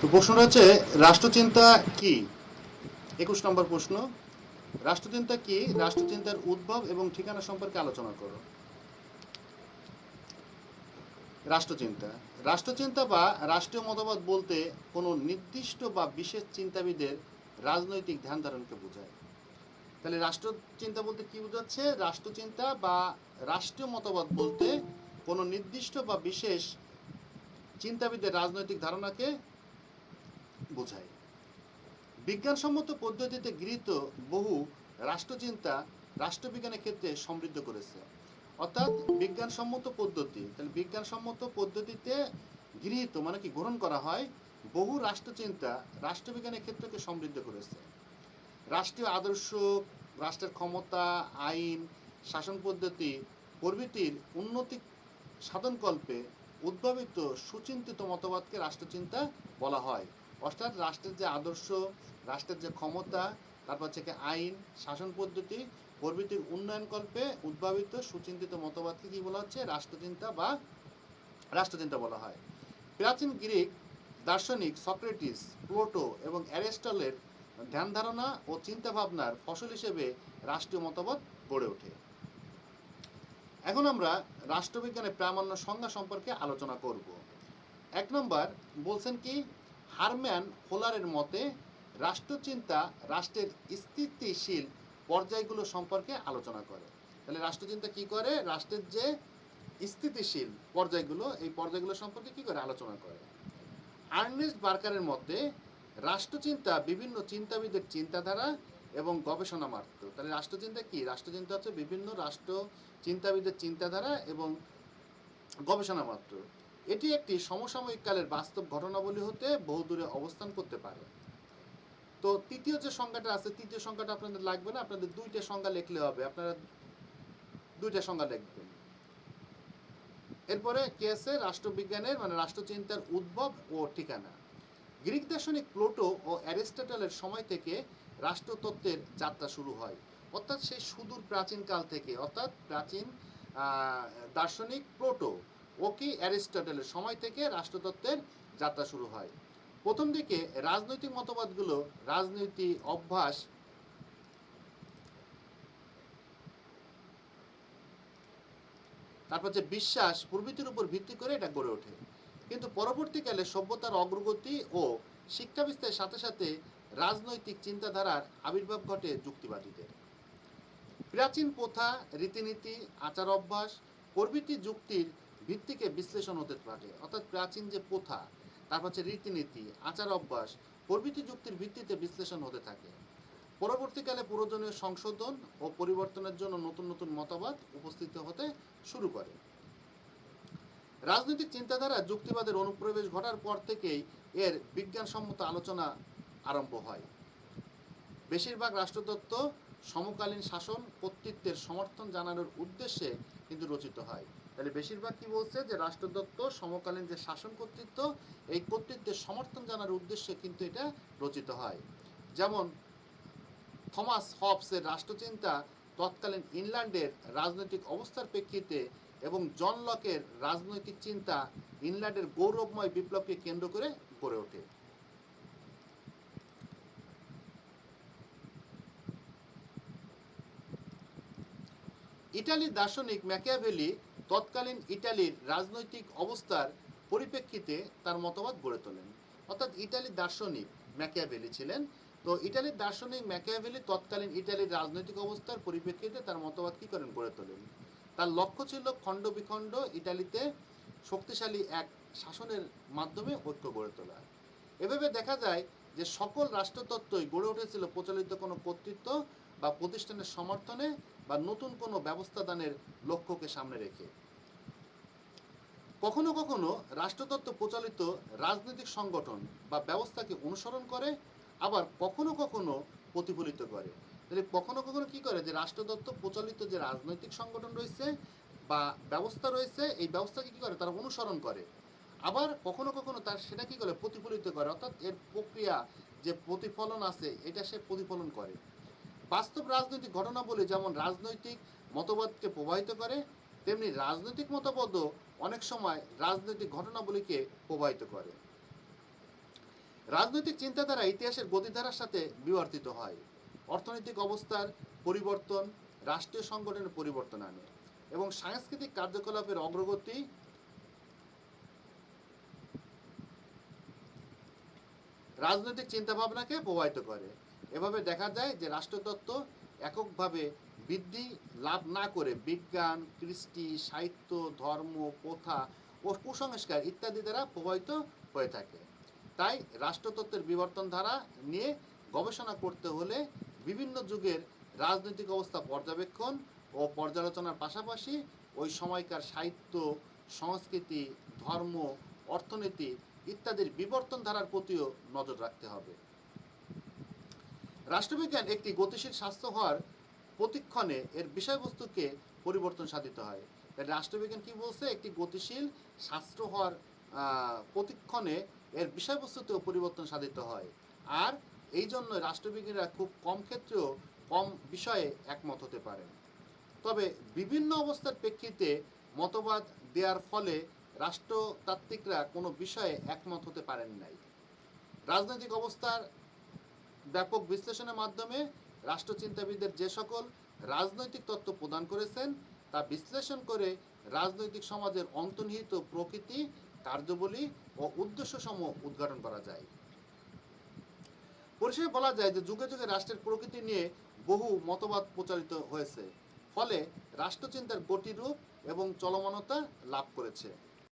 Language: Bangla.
তো প্রশ্নটা হচ্ছে, রাষ্ট্রচিন্তা কি? একুশ নম্বর প্রশ্ন, রাষ্ট্রচিন্তা কি? রাষ্ট্রচিন্তার উদ্ভব এবং ঠিকানা সম্পর্কে আলোচনা করো। রাষ্ট্রচিন্তা রাষ্ট্রচিন্তা বা রাষ্ট্রীয় মতবাদ বলতে কোনো নির্দিষ্ট বা বিশেষ চিন্তাবিদের রাজনৈতিক ধ্যান ধারণকে বোঝায়। তাহলে রাষ্ট্রচিন্তা বলতে কি বোঝাচ্ছে? রাষ্ট্রচিন্তা বা রাষ্ট্রীয় মতবাদ বলতে কোনো নির্দিষ্ট বা বিশেষ চিন্তাবিদের রাজনৈতিক ধারণাকে বোঝায়। বিজ্ঞানসম্মত পদ্ধতিতে গৃহীত বহু রাষ্ট্রচিন্তা রাষ্ট্রবিজ্ঞানের ক্ষেত্রে সমৃদ্ধ করেছে। অর্থাৎ বিজ্ঞানসম্মত পদ্ধতি, তাহলে বিজ্ঞানসম্মত পদ্ধতিতে গৃহীত মানে কি গ্রহণ করা হয় বহু রাষ্ট্রচিন্তা রাষ্ট্রবিজ্ঞানের ক্ষেত্রকে সমৃদ্ধ করেছে। রাষ্ট্রীয় আদর্শ, রাষ্ট্রের ক্ষমতা, আইন, শাসন পদ্ধতি প্রভৃতির উন্নতি সাধনকল্পে উদ্ভাবিত সুচিন্তিত মতবাদকে রাষ্ট্রচিন্তা বলা হয়। অর্থাৎ রাষ্ট্রের যে আদর্শ, রাষ্ট্রের যে ক্ষমতা, তারপর হচ্ছে কি আইন, শাসন পদ্ধতি, প্রভৃতির উন্নয়নকল্পে উদ্ভাবিত সুচিন্তিত মতবাদকে কি বলা হচ্ছে? রাষ্ট্রচিন্তা বা রাষ্ট্রচিন্তা বলা হয়। প্রাচীন গ্রিক, দার্শনিক সক্রেটিস, প্লোটো এবং অ্যারিস্টলের ধ্যান ধারণা ও চিন্তা ভাবনার ফসল হিসেবে রাষ্ট্রীয় মতবাদ গড়ে ওঠে। এখন আমরা রাষ্ট্রবিজ্ঞানের প্রামাণ্য সংজ্ঞা সম্পর্কে আলোচনা করব। এক নম্বর বলছেন কি হারম্যান হোলারের মতে, রাষ্ট্রচিন্তা রাষ্ট্রের স্থিতিশীল পর্যায়গুলো সম্পর্কে আলোচনা করে। তাহলে রাষ্ট্রচিন্তা কি করে? রাষ্ট্রের যে স্থিতিশীল পর্যায়গুলো, এই পর্যায়গুলো সম্পর্কে কি করে? আলোচনা করে। আর্নেস্ট বার্কারের মতে, রাষ্ট্রচিন্তা বিভিন্ন চিন্তাবিদের চিন্তাধারা এবং গবেষণা মাত্র তাহলে রাষ্ট্রচিন্তা কি? রাষ্ট্রচিন্তা হচ্ছে বিভিন্ন রাষ্ট্র চিন্তাবিদের চিন্তাধারা এবং গবেষণা মাত্র এটি একটি সমসাময়িক কালের বাস্তব ঘটনাবলী হতে বহুদূরে অবস্থান করতে পারে। তো তৃতীয় যে সংজ্ঞাটা আছে, তৃতীয় সংজ্ঞাটা আপনাদের লাগবে না? আপনাদের দুইটা সংজ্ঞা লিখলে হবে। আপনারা দুইটা সংজ্ঞা লিখবেন। এরপরে কে আছে রাষ্ট্রবিজ্ঞানের মানে রাষ্ট্রচিন্তার উদ্ভব ও ঠিকানা। গ্রিক দার্শনিক প্লোটো ও অ্যারিস্টটলের সময় থেকে রাষ্ট্রতত্ত্বের যাত্রা শুরু হয়। অর্থাৎ সেই সুদূর প্রাচীন কাল থেকে, অর্থাৎ প্রাচীন দার্শনিক প্লোটো। ও কি অ্যারিস্টটলের সময় থেকে রাষ্ট্রতত্ত্বের যাত্রা শুরু হয়। প্রথম দিকে রাজনৈতিক মতবাদগুলো রাজনীতি অভ্যাস তারপর যে বিশ্বাস প্রভৃতির উপর ভিত্তি করে এটা গড়ে ওঠে। কিন্তু পরবর্তীকালে সভ্যতার অগ্রগতি ও শিক্ষা বিস্তারের সাথে সাথে রাজনৈতিক চিন্তাধারার আবির্ভাব ঘটে যুক্তিবাদীদের। প্রাচীন প্রথা, রীতিনীতি আচার অভ্যাস প্রভৃতি যুক্তির ভিত্তিকে বিশ্লেষণ হতে পারে। অর্থাৎ প্রাচীন যে প্রথা, তারপর হচ্ছে রীতিনীতি, আচার অভ্যাস, প্রভৃতি যুক্তির ভিত্তিতে বিশ্লেষণ হতে থাকে। পরবর্তীকালে প্রয়োজনীয় সংশোধন ও পরিবর্তনের জন্য নতুন নতুন মতবাদ উপস্থিত হতে শুরু করে। রাজনৈতিক চিন্তাধারা যুক্তিবাদের অনুপ্রবেশ ঘটার পর থেকেই এর বিজ্ঞানসম্মত আলোচনা আরম্ভ হয়। বেশিরভাগ রাষ্ট্রতত্ত্ব সমকালীন শাসন কর্তৃত্বের সমর্থন জানানোর উদ্দেশ্যে কিন্তু রচিত হয়। তাহলে বেশিরভাগ কি বলছে যে রাষ্ট্রদত্ত, সমকালীন যে শাসন কর্তৃত্ব, এই কর্তৃত্বের সমর্থন জানার উদ্দেশ্যে কিন্তু এটা রচিত হয়। যেমন থমাস হবসের রাষ্ট্রচিন্তা তৎকালীন ইংল্যান্ডের রাজনৈতিক অবস্থার প্রেক্ষিতে এবং জন লকের রাজনৈতিক চিন্তা ইংল্যান্ডের গৌরবময় বিপ্লবকে কেন্দ্র করে গড়ে ওঠে। ইটালির দার্শনিক ম্যাকিয়াভেলি তৎকালীন ইটালির রাজনৈতিক অবস্থার পরিপ্রেক্ষিতে তার মতবাদ গড়ে তোলেন। অর্থাৎ ইটালির দার্শনিক ম্যাকিয়াভেলি ছিলেন। তো ইটালির দার্শনিক ম্যাকিয়াভেলি তৎকালীন ইটালির রাজনৈতিক অবস্থার পরিপ্রেক্ষিতে তার মতবাদ কি করেন? গড়ে তোলেন। তার লক্ষ্য ছিল খণ্ড বিখণ্ড ইটালিতে শক্তিশালী এক শাসনের মাধ্যমে ঐক্য গড়ে তোলা। এভাবে দেখা যায় যে সকল রাষ্ট্রতত্ত্বই গড়ে উঠেছিল প্রচলিত কোনো কর্তৃত্ব বা প্রতিষ্ঠানের সমর্থনে বা নতুন কোনো ব্যবস্থা দানের লক্ষ্যকে সামনে রেখে। কখনো কখনো রাষ্ট্রতত্ত্ব প্রচলিত রাজনৈতিক সংগঠন বা ব্যবস্থাকে অনুসরণ করে, আবার কখনো কখনো প্রতিফলিত করে। তাহলে কখনো কখনো কি করে? যে রাষ্ট্রতত্ত্ব প্রচলিত যে রাজনৈতিক সংগঠন রয়েছে বা ব্যবস্থা রয়েছে, এই ব্যবস্থাকে কি করে? তারা অনুসরণ করে। আবার কখনো কখনো তার সেটা কি করে? প্রতিফলিত করে। অর্থাৎ এর প্রক্রিয়া যে প্রতিফলন আছে, এটা সে প্রতিফলন করে। বাস্তব রাজনৈতিক ঘটনাবলী যেমন রাজনৈতিক মতবাদকে প্রভাবিত করে, তেমনি রাজনৈতিক মতবাদও অনেক সময় রাজনৈতিক ঘটনাবলীকে প্রভাবিত করে। রাজনৈতিক চিন্তাধারা ইতিহাসের গতিধারার সাথে বিবর্তিত হয়। অর্থনৈতিক অবস্থার পরিবর্তন, রাষ্ট্রীয় সংগঠনের পরিবর্তন আনে এবং সাংস্কৃতিক কার্যকলাপের অগ্রগতি রাজনৈতিক চিন্তাভাবনাকে প্রভাবিত করে। এভাবে দেখা যায় যে রাষ্ট্রতত্ত্ব এককভাবে বৃদ্ধি লাভ না করে বিজ্ঞান, কৃষ্টি, সাহিত্য, ধর্ম, প্রথা ও কুসংস্কার ইত্যাদি দ্বারা প্রভাবিত হয়ে থাকে। তাই রাষ্ট্রতত্ত্বের বিবর্তন ধারা নিয়ে গবেষণা করতে হলে বিভিন্ন যুগের রাজনৈতিক অবস্থা পর্যবেক্ষণ ও পর্যালোচনার পাশাপাশি ওই সময়কার সাহিত্য, সংস্কৃতি, ধর্ম, অর্থনীতি ইত্যাদির বিবর্তন ধারার প্রতিও নজর রাখতে হবে। রাষ্ট্রবিজ্ঞান একটি গতিশীল স্বাস্থ্য হওয়ার প্রতিক্ষণে এর বিষয়বস্তুকে পরিবর্তন সাধিত হয়। রাষ্ট্রবিজ্ঞান কি বলছে? একটি গতিশীল শাস্ত্র হওয়ার প্রতিক্ষণে এর বিষয়বস্তুতেও পরিবর্তন সাধিত হয়। আর এই জন্য রাষ্ট্রবিজ্ঞানীরা খুব কম ক্ষেত্রেও কম বিষয়ে একমত হতে পারেন। তবে বিভিন্ন অবস্থার প্রেক্ষিতে মতবাদ দেওয়ার ফলে রাষ্ট্রতাত্ত্বিকরা কোনো বিষয়ে একমত হতে পারেন নাই। রাজনৈতিক অবস্থার ব্যাপক বিশ্লেষণের মাধ্যমে রাষ্ট্রচিন্তাবিদদের যে সকল রাজনৈতিক তত্ত্ব প্রদান করেছেন, তা বিশ্লেষণ করে রাজনৈতিক সমাজের অন্তর্নিহিত প্রকৃতি, কার্যবলী ও উদ্দেশ্য সমূহ উদ্ঘাটন করা যায়। পরিশেষে বলা যায় যে যুগে যুগে রাষ্ট্রের প্রকৃতি নিয়ে বহু মতবাদ প্রচারিত হয়েছে, ফলে রাষ্ট্রচিন্তার গতিরূপ এবং চলমানতা লাভ করেছে।